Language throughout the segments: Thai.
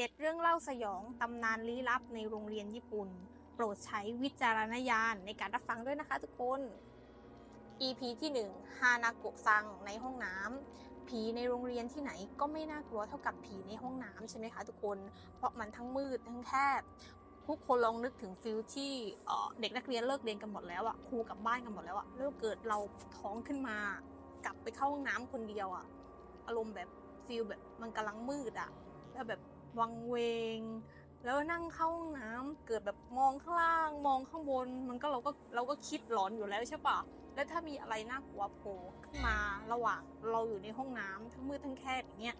7 เรื่องเล่าสยอง ตำนานลี้ลับในโรงเรียนญี่ปุ่น โปรดใช้วิจารณญาณในการรับฟังด้วยนะคะทุกคน EP ที่1ฮานาโกะซังในห้องน้ำผีในโรงเรียนที่ไหนก็ไม่น่ากลัวเท่ากับผีในห้องน้ำใช่ไหมคะทุกคน เพราะมันทั้งมืดทั้งแคบทุกคนลองนึกถึงฟิลที่เด็กนักเรียนเลิกเรียนกันหมดแล้วอะครูกลับบ้านกันหมดแล้วอะแล้วเกิดเราท้องขึ้นมากลับไปเข้าห้องน้ำคนเดียวอะอารมณ์แบบฟิลแบบมันกำลังมืดอะแล้วแบบ วังเวง แล้วนั่งเข้าห้องน้ำเกิดแบบมองข้างล่าง มองข้างบน มันก็เราก็เราก็คิดหลอนอยู่แล้วใช่ปะแล้วถ้ามีอะไรน่ากลัวโผล่ขึ้นมาระหว่างเราอยู่ในห้องน้ำทั้งมืดทั้งแคบอย่างเงี้ย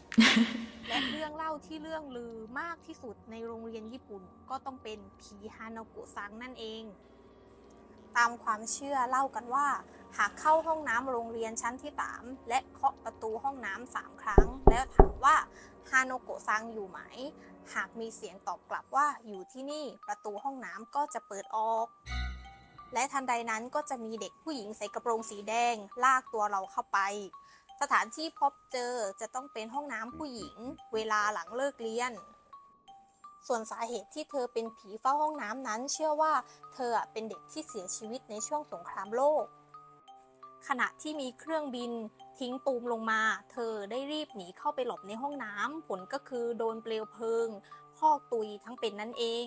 และเรื่องเล่าที่เรื่องลือมากที่สุดในโรงเรียนญี่ปุ่น ก็ต้องเป็นผีฮานาโกะซังนั่นเอง ตามความเชื่อเล่ากันว่า หากเข้าห้องน้ำโรงเรียนชั้นที่ 3 และเคาะประตูห้องน้ำสามครั้ง แล้วถามว่า ฮาโนโกะซังอยู่ไหม หากมีเสียงตอบกลับว่าอยู่ที่นี่ประตูห้องน้ำก็จะเปิดออก และทันใดนั้นก็จะมีเด็กผู้หญิงใส่กระโปรงสีแดง ลากตัวเราเข้าไป สถานที่พบเจอจะต้องเป็นห้องน้ำผู้หญิง เวลาหลังเลิกเรียน ส่วนสาเหตุที่เธอเป็นผีเฝ้าห้องน้ำนั้น เชื่อว่า เธอเป็นเด็กที่เสียชีวิตในช่วงสงครามโลก ขณะที่มีเครื่องบินทิ้งตูมลงมา เธอได้รีบหนีเข้าไปหลบในห้องน้ำผลก็คือโดนเปลวเพลิง พอกตุยทั้งเป็นนั่นเอง